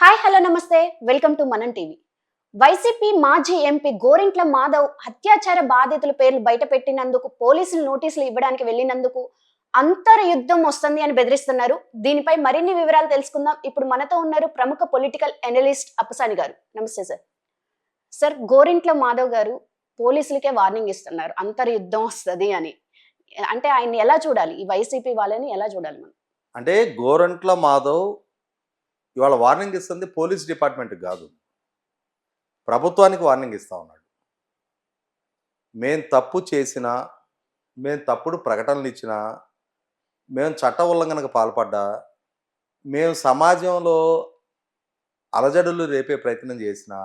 Hi hello నమస్తే. Welcome to Manam TV YCP మాజీ MP Gorantla Madhav అత్యాచార బాధితుల పేర్లు బయట పెట్టినందుకు పోలీసులు నోటీసులు ఇవ్వడానికి వెళ్ళినందుకు అంతర్ యుద్ధం వస్తుంది అని బెదిరిస్తున్నారు. దీనిపై మరిన్ని వివరాలు తెలుసుకుందాం. ఇప్పుడు మనతో ఉన్నారు ప్రముఖ పొలిటికల్ అనలిస్ట్ అప్పసాని గారు. నమస్తే సార్ సార్ గోరింట్ల మాధవ్ గారు పోలీసులకే వార్నింగ్ ఇస్తున్నారు. అంతర్ యుద్ధం వస్తుంది అని. అంటే ఆయన్ని ఎలా చూడాలి? ఈ వైసీపీ వాళ్ళని ఎలా చూడాలి మనం? అంటే గోరంట్ల మాధవ్ ఇవాళ వార్నింగ్ ఇస్తుంది పోలీస్ డిపార్ట్మెంట్కి కాదు. ప్రభుత్వానికి వార్నింగ్ ఇస్తా ఉన్నాడు. మేం తప్పు చేసినా మేము తప్పుడు ప్రకటనలు ఇచ్చినా మేము చట్ట ఉల్లంఘనకు పాల్పడ్డా మేము సమాజంలో అలజడులు రేపే ప్రయత్నం చేసినా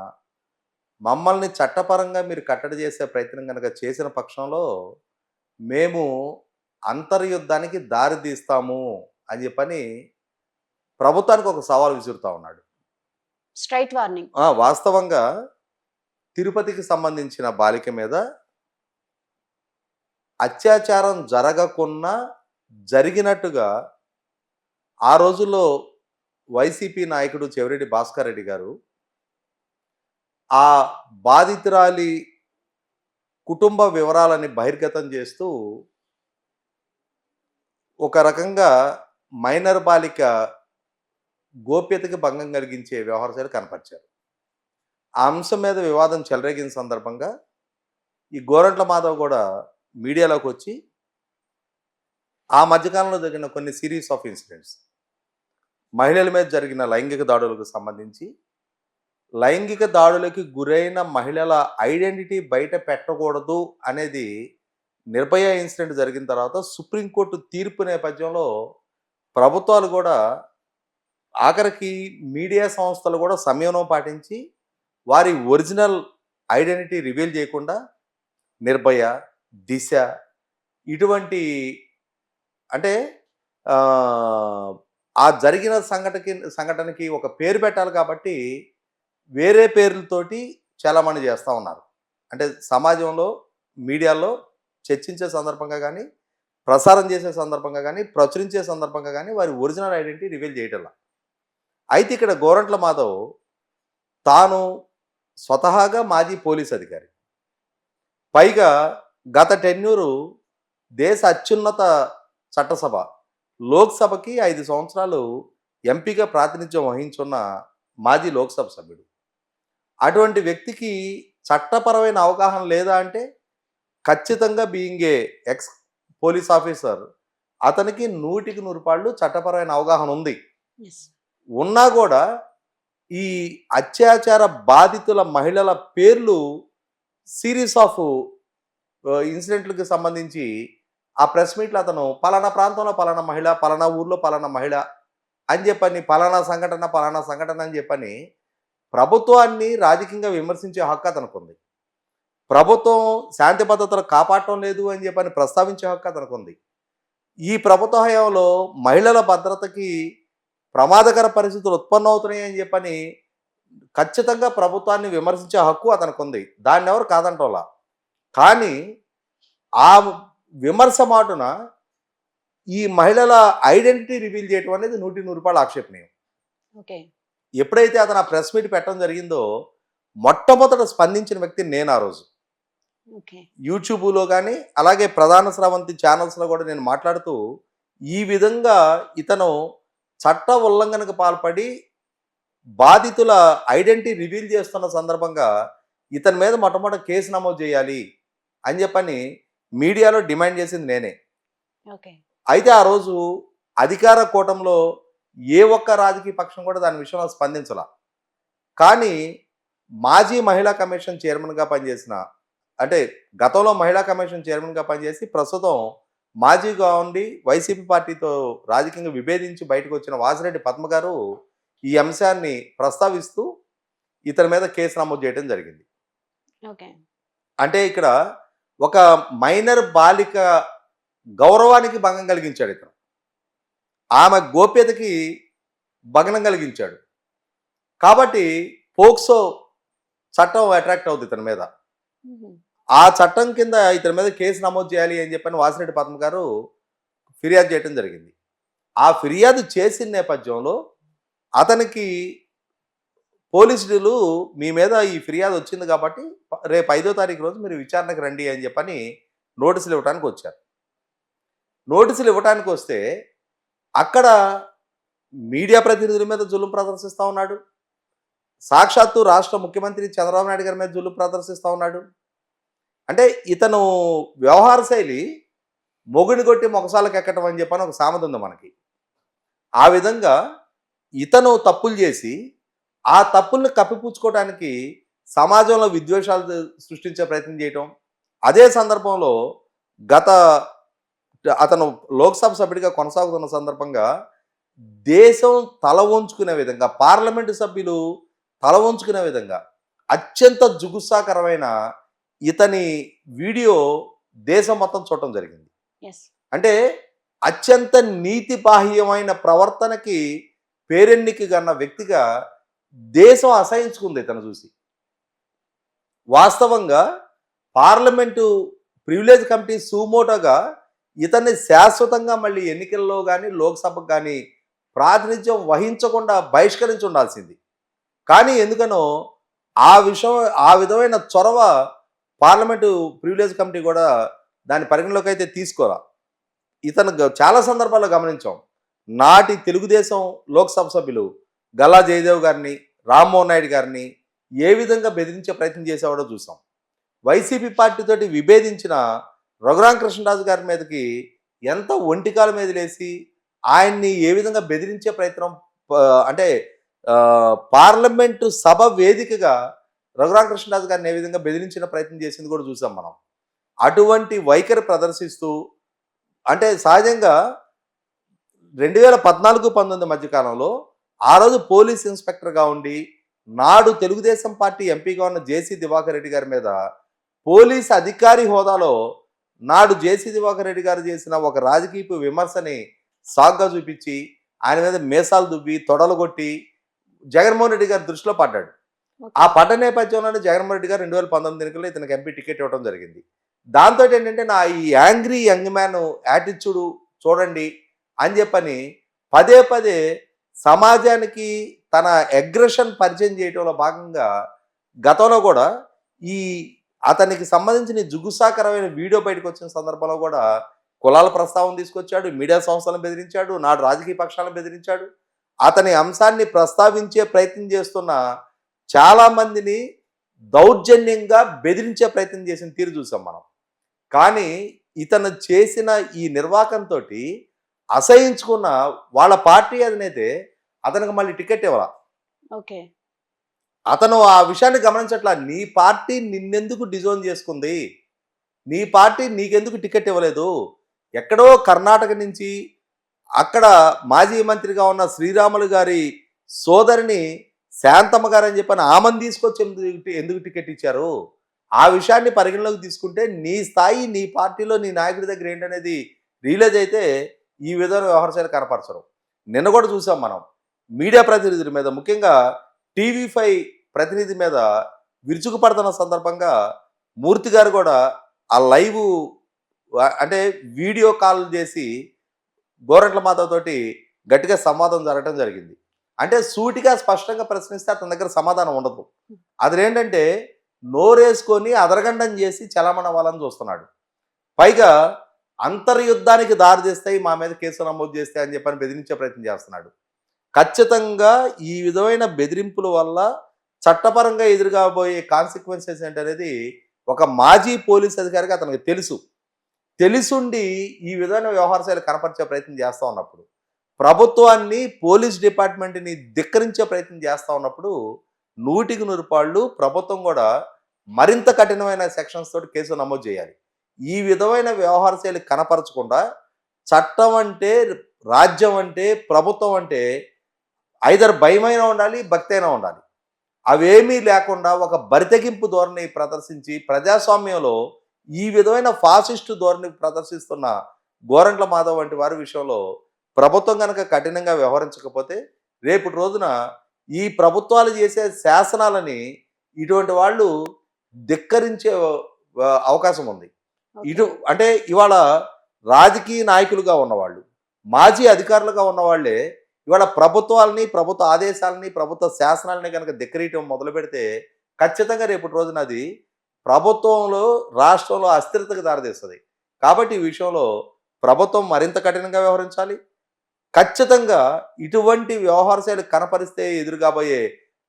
మమ్మల్ని చట్టపరంగా మీరు కట్టడి చేసే ప్రయత్నం కనుక చేసిన పక్షంలో మేము అంతర్యుద్ధానికి దారి తీస్తాము అని చెప్పని ప్రభుత్వానికి ఒక సవాల్ విసురుతా ఉన్నాడు. స్ట్రైట్ వార్నింగ్ వాస్తవంగా తిరుపతికి సంబంధించిన బాలిక మీద అత్యాచారం జరగకున్నా జరిగినట్టుగా ఆ రోజుల్లో వైసీపీ నాయకుడు చెవిరెడ్డి భాస్కర్ రెడ్డి గారు ఆ బాధితురాలి కుటుంబ వివరాలని బహిర్గతం చేస్తూ ఒక రకంగా మైనర్ బాలిక గోప్యతకి భంగం కలిగించే వ్యవహారాలు కనపరిచారు. ఆ అంశం మీద వివాదం చెలరేగిన సందర్భంగా ఈ గోరంట్ల మాధవ్ కూడా మీడియాలోకి వచ్చి ఆ మధ్యకాలంలో జరిగిన కొన్ని సిరీస్ ఆఫ్ ఇన్సిడెంట్స్ మహిళల మీద జరిగిన లైంగిక దాడులకు సంబంధించి లైంగిక దాడులకి గురైన మహిళల ఐడెంటిటీ బయట పెట్టకూడదు అనేది నిర్భయ ఇన్సిడెంట్ జరిగిన తర్వాత సుప్రీంకోర్టు తీర్పు నేపథ్యంలో ప్రభుత్వాలు కూడా ఆఖరికి మీడియా సంస్థలు కూడా సమయంలో పాటించి వారి ఒరిజినల్ ఐడెంటిటీ రివీల్ చేయకుండా నిర్భయ దిశ ఇటువంటి అంటే ఆ, జరిగిన సంఘటనకి సంఘటనకి ఒక పేరు పెట్టాలి కాబట్టి వేరే పేర్లతోటి చాలామంది చేస్తూ ఉన్నారు. అంటే సమాజంలో మీడియాలో చర్చించే సందర్భంగా కానీ ప్రసారం చేసే సందర్భంగా కానీ ప్రచురించే సందర్భంగా కానీ వారి ఒరిజినల్ ఐడెంటిటీ రివీల్ చేయటంలా అయితే ఇక్కడ గోరంట్ల మాధవ్ తాను స్వతహాగా మాజీ పోలీస్ అధికారి. పైగా గత టెన్యూరు దేశ అత్యున్నత చట్టసభ లోక్సభకి ఐదు సంవత్సరాలు ఎంపీగా ప్రాతినిధ్యం వహించున్న మాజీ లోక్సభ సభ్యుడు. అటువంటి వ్యక్తికి చట్టపరమైన అవగాహన లేదా అంటే ఖచ్చితంగా being a ex police officer అతనికి నూటికి నూరు పాళ్ళు చట్టపరమైన అవగాహన ఉంది. ఉన్నా కూడా ఈ అత్యాచార బాధితుల మహిళల పేర్లు సిరీస్ ఆఫ్ ఇన్సిడెంట్లకు సంబంధించి ఆ ప్రెస్ మీట్లో అతను పలానా ప్రాంతంలో పలానా మహిళ పలానా ఊర్లో పలానా మహిళ అని చెప్పని పలానా సంఘటన పలానా సంఘటన అని చెప్పని ప్రభుత్వాన్ని రాజకీయంగా విమర్శించే హక్కు అతనికి ఉంది ప్రభుత్వం శాంతి భద్రతలు కాపాడటం లేదు అని చెప్పని ప్రస్తావించే హక్కు అతనికి ఉంది ఈ ప్రభుత్వ హయాంలో మహిళల భద్రతకి ప్రమాదకర పరిస్థితులు ఉత్పన్నమవుతున్నాయి అని చెప్పని ఖచ్చితంగా ప్రభుత్వాన్ని విమర్శించే హక్కు అతనికి ఉంది దాన్ని ఎవరు కాదంటోలా. కానీ ఆ విమర్శ మాటున ఈ మహిళల ఐడెంటిటీ రివీల్ చేయటం అనేది నూటి నూరు రూపాయల ఆక్షేపణీయం. ఓకే. ఎప్పుడైతే అతను ఆ ప్రెస్ మీట్ పెట్టడం జరిగిందో మొట్టమొదట స్పందించిన వ్యక్తి నేను ఆ రోజు. యూట్యూబ్లో కానీ అలాగే ప్రధాన స్రవంతి ఛానల్స్లో కూడా నేను మాట్లాడుతూ ఈ విధంగా ఇతను చట్ట ఉల్లంఘనకు పాల్పడి బాధితుల ఐడెంటిటీ రివీల్ చేస్తున్న సందర్భంగా ఇతని మీద మొట్టమొదటి కేసు నమోదు చేయాలి అని చెప్పని మీడియాలో డిమాండ్ చేసింది నేనే. ఓకే. అయితే ఆ రోజు అధికార కూటంలో ఏ ఒక్క రాజకీయ పక్షం కూడా దాని విషయంలో స్పందించాల. కానీ మాజీ మహిళా కమిషన్ చైర్మన్గా పనిచేసిన అంటే గతంలో మహిళా కమిషన్ చైర్మన్గా పనిచేసి ప్రస్తుతం మాజీగా ఉండి వైసీపీ పార్టీతో రాజకీయంగా విభేదించి బయటకు వచ్చిన వాసిరెడ్డి పద్మ గారు ఈ అంశాన్ని ప్రస్తావిస్తూ ఇతని మీద కేసు నమోదు చేయడం జరిగింది. అంటే ఇక్కడ ఒక మైనర్ బాలిక గౌరవానికి భంగం కలిగించాడు ఇతను. ఆమె గోప్యతకి భగ్నం కలిగించాడు. కాబట్టి పోక్సో చట్టం అట్రాక్ట్ అవుతుంది ఇతని మీద. ఆ చట్టం కింద ఇతని మీద కేసు నమోదు చేయాలి అని చెప్పని వాసిరెడ్డి పద్మ గారు ఫిర్యాదు చేయడం జరిగింది. ఆ ఫిర్యాదు చేసిన నేపథ్యంలో అతనికి పోలీసులు మీ మీద ఈ ఫిర్యాదు వచ్చింది కాబట్టి రేపు ఐదో తారీఖు రోజు మీరు విచారణకు రండి అని చెప్పని నోటీసులు ఇవ్వడానికి వచ్చారు. నోటీసులు ఇవ్వడానికి వస్తే అక్కడ మీడియా ప్రతినిధుల మీద జులుం ప్రదర్శిస్తూ ఉన్నాడు. సాక్షాత్తు రాష్ట్ర ముఖ్యమంత్రి చంద్రబాబు నాయుడు గారి మీద జులుం ప్రదర్శిస్తూ ఉన్నాడు. అంటే ఇతను వ్యవహార శైలి మొగుని కొట్టి మొగసాలకు ఎక్కటం అని చెప్పని ఒక సామెత ఉంది మనకి. ఆ విధంగా ఇతను తప్పులు చేసి ఆ తప్పుల్ని కప్పిపుచ్చుకోవడానికి సమాజంలో విద్వేషాలు సృష్టించే ప్రయత్నం చేయటం. అదే సందర్భంలో గత అతను లోక్సభ సభ్యుడిగా కొనసాగుతున్న సందర్భంగా దేశం తల వంచుకునే విధంగా పార్లమెంటు సభ్యులు తల వంచుకునే విధంగా అత్యంత జుగుత్సాకరమైన ఇతని వీడియో దేశం మొత్తం చూడటం జరిగింది. అంటే అత్యంత నీతిబాహ్యమైన ప్రవర్తనకి పేరెన్నికి గన్న వ్యక్తిగా దేశం అసహించుకుంది ఇతను చూసి. వాస్తవంగా పార్లమెంటు ప్రివిలేజ్ కమిటీ సుమోటోగా ఇతన్ని శాశ్వతంగా మళ్ళీ ఎన్నికల్లో కానీ లోక్సభకు కానీ ప్రాతినిధ్యం వహించకుండా బహిష్కరించి ఉండాల్సింది. కానీ ఎందుకనో ఆ విషయం ఆ విధమైన చొరవ పార్లమెంటు ప్రివిలేజ్ కమిటీ కూడా దాని పరిగణలోకి అయితే తీసుకోరా? ఇతను చాలా సందర్భాల్లో గమనించాం. నాటి తెలుగుదేశం లోక్సభ సభ్యులు గల్లా జయదేవ్ గారిని రామ్మోహన్ నాయుడు గారిని ఏ విధంగా బెదిరించే ప్రయత్నం చేసేవాడో చూసాం. వైసీపీ పార్టీతోటి విభేదించిన రఘురామ కృష్ణరాజు గారి మీదకి ఎంత ఒంటికాల మీద లేసి ఆయన్ని ఏ విధంగా బెదిరించే ప్రయత్నం ప- అంటే పార్లమెంటు సభ వేదికగా రఘురామ కృష్ణరాజు గారిని ఏ విధంగా బెదిరించిన ప్రయత్నం చేసింది కూడా చూసాం మనం. అటువంటి వైఖరి ప్రదర్శిస్తూ అంటే సహజంగా రెండు వేల పద్నాలుగు పంతొమ్మిది మధ్యకాలంలో ఆ రోజు పోలీస్ ఇన్స్పెక్టర్గా ఉండి నాడు తెలుగుదేశం పార్టీ ఎంపీగా ఉన్న జేసీ దివాకర్ రెడ్డి గారి మీద పోలీస్ అధికారి హోదాలో నాడు జేసీ దివాకర్ రెడ్డి గారు చేసిన ఒక రాజకీయ విమర్శని సాగ్గా చూపించి ఆయన మీద మేసాలు దువ్వి తొడలు కొట్టి జగన్మోహన్ రెడ్డి గారి దృష్టిలో పడ్డాడు. ఆ పడ్డ నేపథ్యంలోనే జగన్మోహన్ రెడ్డి గారు రెండు వేల పంతొమ్మిది ఎన్నికల్లో ఇతనికి ఎంపీ టికెట్ ఇవ్వడం జరిగింది. దాంతో ఏంటంటే నా ఈ యాంగ్రీ యంగ్ మ్యాన్ యాటిట్యూడ్ చూడండి అని చెప్పని పదే పదే సమాజానికి తన అగ్రెషన్ పరిచయం చేయడంలో భాగంగా గతంలో కూడా ఈ అతనికి సంబంధించిన జుగుసాకరమైన వీడియో బయటకు వచ్చిన సందర్భంలో కూడా కులాల ప్రస్తావన తీసుకొచ్చాడు మీడియా సంస్థలను బెదిరించాడు నాడు రాజకీయ పక్షాలను బెదిరించాడు. అతని అంశాన్ని ప్రస్తావించే ప్రయత్నం చేస్తున్న చాలా మందిని దౌర్జన్యంగా బెదిరించే ప్రయత్నం చేసిన తీరు చూసాం మనం. కానీ ఇతను చేసిన ఈ నిర్వాకంతో అసహించుకున్న వాళ్ళ పార్టీ అధినేతే అతనికి మళ్ళీ టికెట్ ఇవ్వాల? ఓకే. అతను ఆ విషయాన్ని గమనించట్లా నీ పార్టీ నిన్నెందుకు డిజోన్ చేసుకుంది? నీ పార్టీ నీకెందుకు టికెట్ ఇవ్వలేదు? ఎక్కడో కర్ణాటక నుంచి అక్కడ మాజీ మంత్రిగా ఉన్న శ్రీరాములు గారి సోదరిని శాంతమ్మ గారు అని చెప్పని ఆమెను తీసుకొచ్చి ఎందుకు ఎందుకు టికెట్ ఇచ్చారు? ఆ విషయాన్ని పరిగణలోకి తీసుకుంటే నీ స్థాయి నీ పార్టీలో నీ నాయకుడి దగ్గర ఏంటనేది రియలైజ్ అయితే ఈ విధంగా వ్యవహారశాలు కనపరచరు. నిన్న కూడా చూసాం మనం. మీడియా ప్రతినిధుల మీద ముఖ్యంగా టీవీ ఫైవ్ ప్రతినిధి మీద విరుచుకుపడుతున్న సందర్భంగా మూర్తి గారు కూడా ఆ లైవ్ అంటే వీడియో కాల్ చేసి గోరంట్ల మాతతోటి గట్టిగా సంవాదం జరగడం జరిగింది. అంటే సూటిగా స్పష్టంగా ప్రశ్నిస్తే అతని దగ్గర సమాధానం ఉండదు. అదేంటంటే నోరేసుకొని అదరగండం చేసి చలమణ వాళ్ళని చూస్తున్నాడు. పైగా అంతర్యుద్ధానికి దారి తీస్తాయి మా మీద కేసు నమోదు చేస్తే అని చెప్పని బెదిరించే ప్రయత్నం చేస్తున్నాడు. ఖచ్చితంగా ఈ విధమైన బెదిరింపుల వల్ల చట్టపరంగా ఎదురుగాబోయే కాన్సిక్వెన్సెస్ ఏంటనేది ఒక మాజీ పోలీస్ అధికారికి అతనికి తెలుసు. తెలుసుండి ఈ విధమైన వ్యవహార శైలి కనపరిచే ప్రయత్నం చేస్తూ ఉన్నప్పుడు ప్రభుత్వాన్ని పోలీస్ డిపార్ట్మెంట్ని ధిక్కరించే ప్రయత్నం చేస్తూ ఉన్నప్పుడు నూటికి నూరు పాళ్ళు ప్రభుత్వం కూడా మరింత కఠినమైన సెక్షన్స్ తోటి కేసు నమోదు చేయాలి. ఈ విధమైన వ్యవహార శైలి కనపరచకుండా చట్టం అంటే రాజ్యం అంటే ప్రభుత్వం అంటే ఐదర్ భయమైనా ఉండాలి భక్తి అయినా ఉండాలి. అవేమీ లేకుండా ఒక బరితెగింపు ధోరణి ప్రదర్శించి ప్రజాస్వామ్యంలో ఈ విధమైన ఫాసిస్టు ధోరణి ప్రదర్శిస్తున్న గోరంట్ల మాధవ్ వంటి వారి విషయంలో ప్రభుత్వం కనుక కఠినంగా వ్యవహరించకపోతే రేపటి రోజున ఈ ప్రభుత్వాలు చేసే శాసనాలని ఇటువంటి వాళ్ళు ధిక్కరించే అవకాశం ఉంది. ఇటు అంటే ఇవాళ రాజకీయ నాయకులుగా ఉన్నవాళ్ళు మాజీ అధికారులుగా ఉన్నవాళ్ళే ఇవాళ ప్రభుత్వాలని ప్రభుత్వ ఆదేశాలని ప్రభుత్వ శాసనాలని కనుక ధిక్కరీయటం మొదలు పెడితే ఖచ్చితంగా రేపటి రోజున అది ప్రభుత్వంలో రాష్ట్రంలో అస్థిరతకు దారితీస్తుంది. కాబట్టి ఈ విషయంలో ప్రభుత్వం మరింత కఠినంగా వ్యవహరించాలి. ఖచ్చితంగా ఇటువంటి వ్యవహార శైలి కనపరిస్తే ఎదురు కాబోయే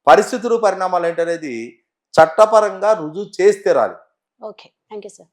పరిస్థితులు పరిణామాలు ఏంటనేది చట్టపరంగా రుజువు చేస్తే రాలి ఓకే. Thank you sir.